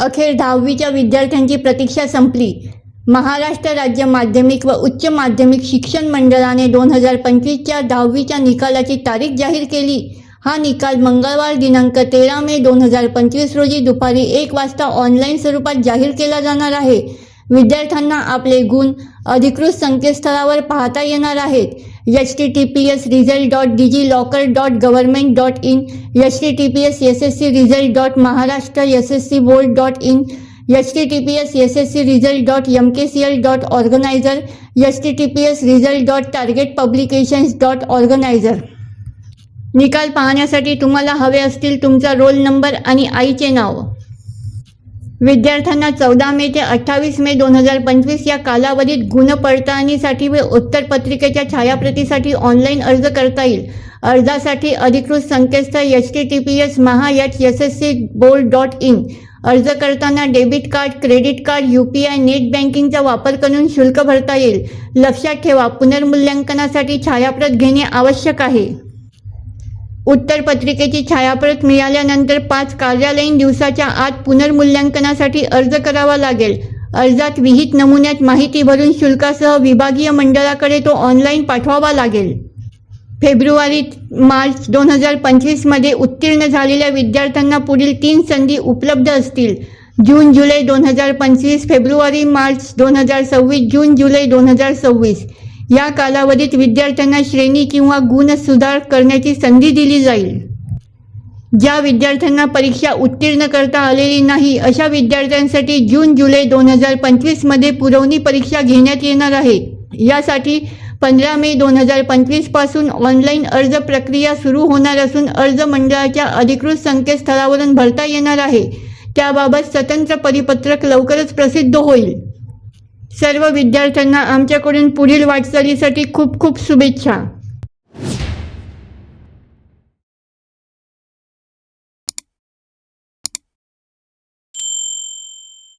अखेर दहावीच्या विद्यार्थ्यांची प्रतीक्षा संपली. महाराष्ट्र राज्य माध्यमिक व उच्च माध्यमिक शिक्षण मंडळाने दोन हजार पंचवीसच्या दहावीच्या निकालाची तारीख जाहीर केली. हा निकाल मंगळवार दिनांक तेरा मे दोन हजार पंचवीस रोजी दुपारी एक वाजता ऑनलाईन स्वरूपात जाहीर केला जाणार आहे. विद्यार्थ्यांना आपले गुण अधिकृत संकेतस्थळावर पाहता येणार आहेत. H T T P S result dot digi locker dot government dot in H T T P S S S C result dot Maharashtra S S C board dot in H T T P S S S C result dot M K C L dot organiser H T T P S result dot target publications dot organiser निकाल पाहण्यासाठी तुम्हाला हवे असतील तुमचा roll number आणि आईचे नाव. विद्यार्थ्यांना चौदा मे ते अठ्ठावीस मे दोन हजार पंचवीस या कालावधीत गुण पडताळणीसाठी व उत्तरपत्रिकेच्या छायाप्रतीसाठी ऑनलाईन अर्ज करता येईल. अर्जासाठी अधिकृत संकेतस्थळ H T T P S Maha H S S C board dot in अर्ज करताना debit card credit card U P I net बँकिंगचा वापर करून शुल्क भरता येईल. लक्षात ठेवा पुनर्मूल्यांकनासाठी छायाप्रत घेणे आवश्यक आहे. उत्तरपत्रिकेची छायाप्रत मिळाल्यानंतर पाच कार्यालयीन दिवसाच्या आत पुनर्मूल्यांकनासाठी अर्ज करावा लागेल. अर्जात विहित नमुन्यात माहिती भरून शुल्कासह विभागीय मंडळाकडे तो ऑनलाईन पाठवावा लागेल. फेब्रुवारी मार्च दोन हजार पंचवीसमध्ये उत्तीर्ण झालेल्या विद्यार्थ्यांना पुढील तीन संधी उपलब्ध असतील. जून जुलै दोन हजार पंचवीस फेब्रुवारी मार्च दोन हजार सव्वीस जून जुलै दोन हजार सव्वीस. या कालावधीत विद्यार्थ्यांना श्रेणी किंवा गुण सुधार करण्याची संधी दिली जाईल. ज्या विद्यार्थ्यांना परीक्षा उत्तीर्ण करता आलेली नाही अशा विद्यार्थ्यांसाठी जून जुलै दोन हजार पंचवीसमध्ये पुरवणी परीक्षा घेण्यात येणार आहे. यासाठी पंधरा मे दोन हजार पंचवीसपासून ऑनलाईन अर्ज प्रक्रिया सुरू होणार असून अर्ज मंडळाच्या अधिकृत संकेतस्थळावरून भरता येणार आहे. त्याबाबत स्वतंत्र परिपत्रक लवकरच प्रसिद्ध होईल. सर्व विद्यार्थ्यांना आमच्याकडून पुढील वाटचालीसाठी खूप खूप शुभेच्छा.